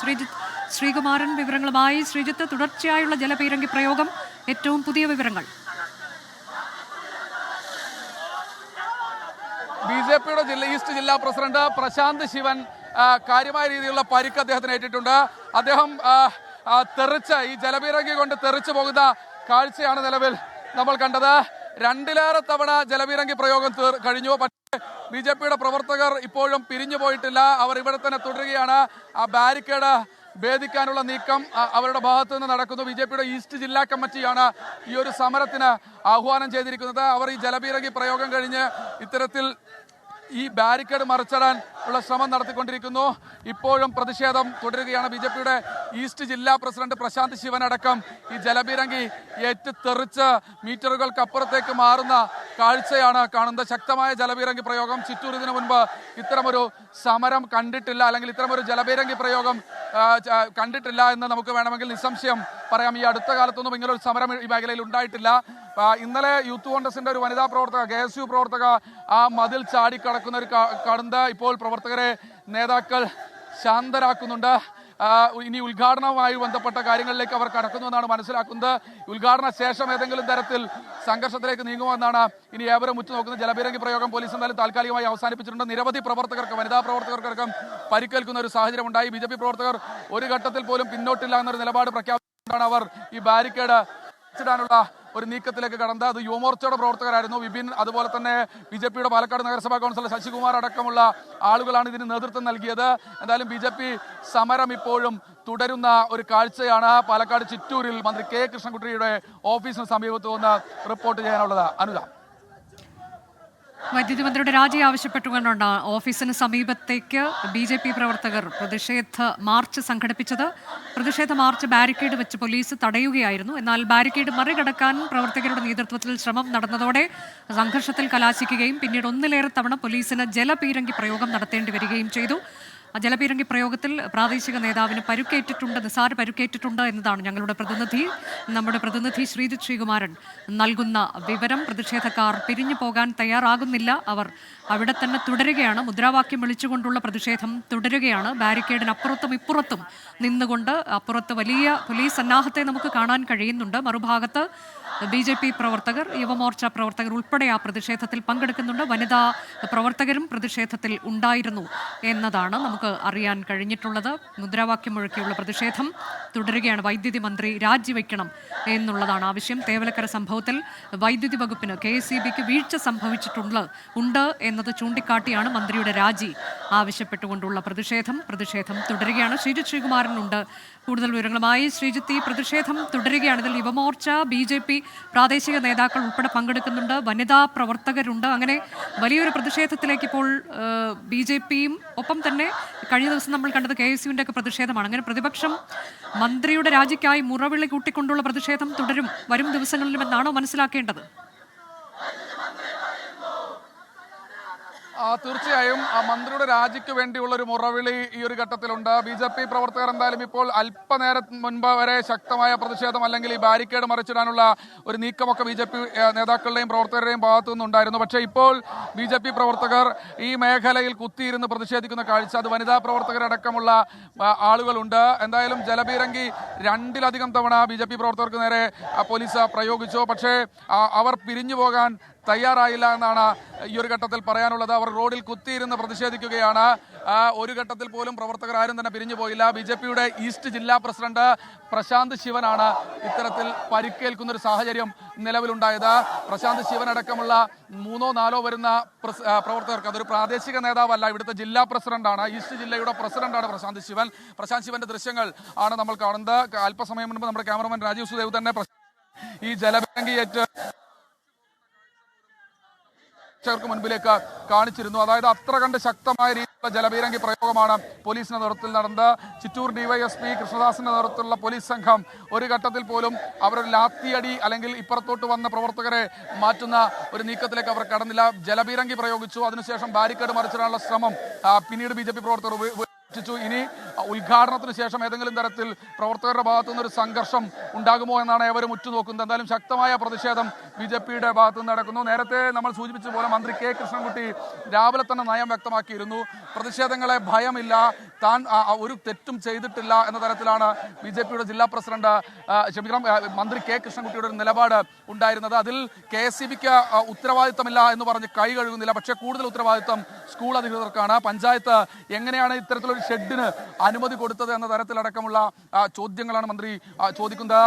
ശ്രീജിത്ത് ശ്രീകുമാരൻ വിവരങ്ങളുമായി ശ്രീജിത്ത് തുടർച്ചയായുള്ള ജലപീരങ്കി പ്രയോഗം. ഏറ്റവും പുതിയ വിവരങ്ങൾ. ബി ജെ പിയുടെ ജില്ല ഈസ്റ്റ് ജില്ലാ പ്രസിഡന്റ് പ്രശാന്ത് ശിവൻ കാര്യമായ രീതിയിലുള്ള പരിക്ക് അദ്ദേഹത്തിന് ഏറ്റിട്ടുണ്ട്. അദ്ദേഹം തെറിച്ച് ഈ ജലപീരങ്കി കൊണ്ട് തെറിച്ചു പോകുന്ന കാഴ്ചയാണ് നിലവിൽ നമ്മൾ കണ്ടത്. രണ്ടിലേറെ തവണ ജലപീരങ്കി പ്രയോഗം കഴിഞ്ഞു. ബി ജെ പിയുടെ പ്രവർത്തകർ ഇപ്പോഴും പിരിഞ്ഞു പോയിട്ടില്ല. അവർ ഇവിടെ തന്നെ തുടരുകയാണ്. ആ ബാരിക്കേഡ് ഭേദിക്കാനുള്ള നീക്കം അവരുടെ ഭാഗത്തു നിന്ന് നടക്കുന്നു. ബി ജെ പിയുടെ ഈസ്റ്റ് ജില്ലാ കമ്മിറ്റിയാണ് ഈ ഒരു സമരത്തിന് ആഹ്വാനം ചെയ്തിരിക്കുന്നത്. അവർ ഈ ജലപീരകി പ്രയോഗം കഴിഞ്ഞ് ഇത്തരത്തിൽ ഈ ബാരിക്കേഡ് മറിച്ചിടാൻ ഉള്ള ശ്രമം നടത്തിക്കൊണ്ടിരിക്കുന്നു. ഇപ്പോഴും പ്രതിഷേധം തുടരുകയാണ് ബി ജെ പിയുടെ ഈസ്റ്റ് ജില്ലാ പ്രസിഡന്റ് പ്രശാന്ത് ശിവൻ അടക്കം ഈ ജലപീരങ്കി ഏറ്റ് തെറിച്ച് മീറ്ററുകൾക്ക് അപ്പുറത്തേക്ക് മാറുന്ന കാഴ്ചയാണ് കാണുന്നത്. ശക്തമായ ജലപീരങ്കി പ്രയോഗം ചിറ്റൂർ ഇതിനു മുൻപ് ഇത്തരമൊരു സമരം കണ്ടിട്ടില്ല അല്ലെങ്കിൽ ഇത്തരമൊരു ജലപീരങ്കി പ്രയോഗം കണ്ടിട്ടില്ല എന്ന് നമുക്ക് വേണമെങ്കിൽ നിസ്സംശയം പറയാം. ഈ അടുത്ത കാലത്തൊന്നും ഇങ്ങനൊരു സമരം ഈ മേഖലയിൽ ഉണ്ടായിട്ടില്ല. ഇന്നലെ യൂത്ത് കോൺഗ്രസിന്റെ ഒരു വനിതാ പ്രവർത്തക കെ എസ് യു പ്രവർത്തക ആ മതിൽ ചാടിക്കടക്കുന്ന ഒരു കടന്ത ഇപ്പോൾ പ്രവർത്തകരെ നേതാക്കൾ ശാന്തരാക്കുന്നുണ്ട്. ഇനി ഉദ്ഘാടനവുമായി ബന്ധപ്പെട്ട കാര്യങ്ങളിലേക്ക് അവർ കടക്കുന്നുവെന്നാണ് മനസ്സിലാക്കുന്നത്. ഉദ്ഘാടന ശേഷം ഏതെങ്കിലും തരത്തിൽ സംഘർഷത്തിലേക്ക് നീങ്ങുമെന്നാണ് ഇനി ഏവരും ഉറ്റുനോക്കുന്നത് ജലപീരങ്കി പ്രയോഗം പോലീസ് എന്തായാലും താൽക്കാലികമായി അവസാനിപ്പിച്ചിട്ടുണ്ട്. നിരവധി പ്രവർത്തകർക്ക് വനിതാ പ്രവർത്തകർക്കടക്കം പരിക്കേൽക്കുന്ന ഒരു സാഹചര്യം ഉണ്ടായി ബി പ്രവർത്തകർ ഒരു ഘട്ടത്തിൽ പോലും പിന്നോട്ടില്ല എന്നൊരു നിലപാട് പ്രഖ്യാപിച്ചുകൊണ്ടാണ് അവർ ഈ ബാരിക്കേഡ് ഇടാനുള്ള ഒരു നീക്കത്തിലേക്ക് കടന്നത് അത് യുവമോർച്ചയുടെ പ്രവർത്തകരായിരുന്നു. വിപിൻ അതുപോലെ തന്നെ ബി ജെ പിയുടെ പാലക്കാട് നഗരസഭാ കൗൺസിലർ ശശികുമാർ അടക്കമുള്ള ആളുകളാണ് ഇതിന് നേതൃത്വം നൽകിയത്. എന്തായാലും ബി ജെ പി സമരം ഇപ്പോഴും തുടരുന്ന ഒരു കാഴ്ചയാണ് പാലക്കാട് ചിറ്റൂരിൽ മന്ത്രി കെ കൃഷ്ണൻകുട്ടിയുടെ ഓഫീസിന് സമീപത്ത് നിന്ന് റിപ്പോർട്ട് ചെയ്യാനുള്ളത്. അനുജ വൈദ്യുതി മന്ത്രിയുടെ രാജി ആവശ്യപ്പെട്ടുകൊണ്ടാണ് ഓഫീസിന് സമീപത്തേക്ക് ബി ജെ പി പ്രവർത്തകർ പ്രതിഷേധ മാർച്ച് സംഘടിപ്പിച്ചത്. പ്രതിഷേധ മാർച്ച് ബാരിക്കേഡ് വെച്ച് പോലീസ് തടയുകയായിരുന്നു. എന്നാൽ ബാരിക്കേഡ് മറികടക്കാൻ പ്രവർത്തകരുടെ നേതൃത്വത്തിൽ ശ്രമം നടന്നതോടെ സംഘർഷത്തിൽ കലാശിക്കുകയും പിന്നീട് ഒന്നിലേറെ തവണ പോലീസിന് ജലപീരങ്കി പ്രയോഗം നടത്തേണ്ടി വരികയും ചെയ്തു. ജലപീരങ്കി പ്രയോഗത്തിൽ പ്രാദേശിക നേതാവിന് പരുക്കേറ്റിട്ടുണ്ട് നിസാര പരുക്കേറ്റിട്ടുണ്ട് എന്നതാണ് ഞങ്ങളുടെ പ്രതിനിധി. നമ്മുടെ പ്രതിനിധി ശ്രീജിത് ശ്രീകുമാരൻ നൽകുന്ന വിവരം പ്രതിഷേധക്കാർ പിരിഞ്ഞു പോകാൻ തയ്യാറാകുന്നില്ല. അവർ അവിടെ തന്നെ തുടരുകയാണ്. മുദ്രാവാക്യം വിളിച്ചുകൊണ്ടുള്ള പ്രതിഷേധം തുടരുകയാണ്. ബാരിക്കേഡിനപ്പുറത്തും ഇപ്പുറത്തും നിന്നുകൊണ്ട് അപ്പുറത്ത് വലിയ പോലീസ് സന്നാഹത്തെ നമുക്ക് കാണാൻ കഴിയുന്നുണ്ട്. മറുഭാഗത്ത് ബി ജെ പി പ്രവർത്തകർ യുവമോർച്ച പ്രവർത്തകർ ഉൾപ്പെടെ ആ പ്രതിഷേധത്തിൽ പങ്കെടുക്കുന്നുണ്ട്. വനിതാ പ്രവർത്തകരും പ്രതിഷേധത്തിൽ ഉണ്ടായിരുന്നു എന്നതാണ് നമുക്ക് അറിയാൻ കഴിഞ്ഞിട്ടുള്ളത്. മുദ്രാവാക്യം മുഴക്കിയുള്ള പ്രതിഷേധം തുടരുകയാണ്. വൈദ്യുതി മന്ത്രി രാജിവെക്കണം എന്നുള്ളതാണ് ആവശ്യം. തേവലക്കര സംഭവത്തിൽ വൈദ്യുതി വകുപ്പിന് കെ എസ് വീഴ്ച സംഭവിച്ചിട്ടുണ്ട് ഉണ്ട് എന്നത് ചൂണ്ടിക്കാട്ടിയാണ് മന്ത്രിയുടെ രാജി ആവശ്യപ്പെട്ടുകൊണ്ടുള്ള പ്രതിഷേധം. പ്രതിഷേധം തുടരുകയാണ്. ശ്രീജിത് ശ്രീകുമാരനുണ്ട്. കൂടുതൽ വിവരങ്ങളുമായി ശ്രീജിത്ത് ഈ പ്രതിഷേധം തുടരുകയാണ്. ഇതിൽ യുവമോർച്ച ബി ജെ പി പ്രാദേശിക നേതാക്കൾ ഉൾപ്പെടെ പങ്കെടുക്കുന്നുണ്ട്. വനിതാ പ്രവർത്തകരുണ്ട്. അങ്ങനെ വലിയൊരു പ്രതിഷേധത്തിലേക്ക് ഇപ്പോൾ ബി ജെ പിയും ഒപ്പം തന്നെ കഴിഞ്ഞ ദിവസം നമ്മൾ കണ്ടത് കെ എസ് യുവിന്റെ ഒക്കെ പ്രതിഷേധമാണ്. അങ്ങനെ പ്രതിപക്ഷം മന്ത്രിയുടെ രാജിക്കായി മുറവിളി കൂട്ടിക്കൊണ്ടുള്ള പ്രതിഷേധം തുടരും വരും ദിവസങ്ങളിലും എന്നാണോ മനസ്സിലാക്കേണ്ടത്? തീർച്ചയായും മന്ത്രിയുടെ രാജിക്ക് വേണ്ടിയുള്ള ഒരു മുറവിളി ഈ ഒരു ഘട്ടത്തിലുണ്ട്. ബി ജെ പി പ്രവർത്തകർ എന്തായാലും ഇപ്പോൾ അല്പനേരം മുൻപ് വരെ ശക്തമായ പ്രതിഷേധം അല്ലെങ്കിൽ ഈ ബാരിക്കേഡ് മറിച്ചിടാനുള്ള ഒരു നീക്കമൊക്കെ ബി ജെ പി നേതാക്കളുടെയും പ്രവർത്തകരുടെയും ഭാഗത്തു നിന്നുണ്ടായിരുന്നു. പക്ഷേ ഇപ്പോൾ ബി ജെ പി പ്രവർത്തകർ ഈ മേഖലയിൽ കുത്തിയിരുന്ന് പ്രതിഷേധിക്കുന്ന കാഴ്ച അത് വനിതാ പ്രവർത്തകരടക്കമുള്ള ആളുകളുണ്ട്. എന്തായാലും ജലബീരങ്കി രണ്ടിലധികം തവണ ബി ജെ പി പ്രവർത്തകർക്ക് നേരെ പോലീസ് പ്രയോഗിച്ചു. പക്ഷേ അവർ പിരിഞ്ഞു പോകാൻ തയ്യാറായില്ല എന്നാണ് ഈ ഒരു ഘട്ടത്തിൽ പറയാനുള്ളത്. അവർ റോഡിൽ കുത്തിയിരുന്ന് പ്രതിഷേധിക്കുകയാണ്. ഒരു ഘട്ടത്തിൽ പോലും പ്രവർത്തകർ ആരും തന്നെ പിരിഞ്ഞു പോയില്ല. ബി ജെ പിയുടെ ഈസ്റ്റ് ജില്ലാ പ്രസിഡന്റ് പ്രശാന്ത് ശിവനാണ് ഇത്തരത്തിൽ പരിക്കേൽക്കുന്ന ഒരു സാഹചര്യം നിലവിലുണ്ടായത്. പ്രശാന്ത് ശിവൻ അടക്കമുള്ള മൂന്നോ നാലോ വരുന്ന പ്രവർത്തകർക്ക് അതൊരു പ്രാദേശിക നേതാവല്ല ഇവിടുത്തെ ജില്ലാ പ്രസിഡന്റാണ് ഈസ്റ്റ് ജില്ലയുടെ പ്രസിഡന്റാണ് പ്രശാന്ത് ശിവൻ. പ്രശാന്ത് ശിവന്റെ ദൃശ്യങ്ങൾ ആണ് നമ്മൾ കാണുന്നത്. അല്പസമയം മുൻപ് നമ്മുടെ ക്യാമറമാൻ രാജീവ് സുദേവ് തന്നെ ഈ ജലബാങ്കിയേറ്റ് പ്രേക്ഷകർക്ക് മുൻപിലേക്ക് കാണിച്ചിരുന്നു. അതായത് അത്ര കണ്ട് ശക്തമായ രീതിയിലുള്ള ജലപീരങ്കി പ്രയോഗമാണ് പോലീസിന്റെ നേതൃത്വത്തിൽ നടന്നത്. ചിറ്റൂർ ഡിവൈഎസ്പി കൃഷ്ണദാസിന്റെ നേതൃത്വത്തിലുള്ള പോലീസ് സംഘം ഒരു ഘട്ടത്തിൽ പോലും അവരൊരു ലാത്തിയടി അല്ലെങ്കിൽ ഇപ്പുറത്തോട്ട് വന്ന പ്രവർത്തകരെ മാറ്റുന്ന ഒരു നീക്കത്തിലേക്ക് അവർ കടന്നില്ല. ജലപീരങ്കി പ്രയോഗിച്ചു. അതിനുശേഷം ബാരിക്കേഡ് മറിച്ചിടാനുള്ള ശ്രമം പിന്നീട് ബി പ്രവർത്തകർ ഉപ- ഇനി ഉദ്ഘാടനത്തിന് ശേഷം ഏതെങ്കിലും തരത്തിൽ പ്രവർത്തകരുടെ ഭാഗത്തു ഒരു സംഘർഷം ഉണ്ടാകുമോ എന്നാണ് ഏവരും ഉറ്റുനോക്കുന്നത്. എന്തായാലും ശക്തമായ പ്രതിഷേധം ബി ജെ പിയുടെ ഭാഗത്തു നിന്ന് നടക്കുന്നു. നേരത്തെ നമ്മൾ സൂചിപ്പിച്ച പോലെ മന്ത്രി കെ കൃഷ്ണൻകുട്ടി രാവിലെ തന്നെ നയം വ്യക്തമാക്കിയിരുന്നു. പ്രതിഷേധങ്ങളെ ഭയമില്ല. താൻ ഒരു തെറ്റും ചെയ്തിട്ടില്ല എന്ന തരത്തിലാണ് ബി ജെ പിയുടെ ജില്ലാ പ്രസിഡന്റ് ക്ഷമിക്കണം മന്ത്രി കെ കൃഷ്ണൻകുട്ടിയുടെ ഒരു നിലപാട് ഉണ്ടായിരുന്നത്. അതിൽ കെ എസ് സി ബിക്ക് ഉത്തരവാദിത്തമില്ല എന്ന് പറഞ്ഞ് കൈ കഴുകുന്നില്ല. പക്ഷേ കൂടുതൽ ഉത്തരവാദിത്തം സ്കൂൾ അധികൃതർക്കാണ്. പഞ്ചായത്ത് എങ്ങനെയാണ് ഇത്തരത്തിലൊരു ഷെഡിന് അനുമതി കൊടുത്തത് എന്ന തരത്തിലടക്കമുള്ള ചോദ്യങ്ങളാണ് മന്ത്രി ചോദിക്കുന്നത്.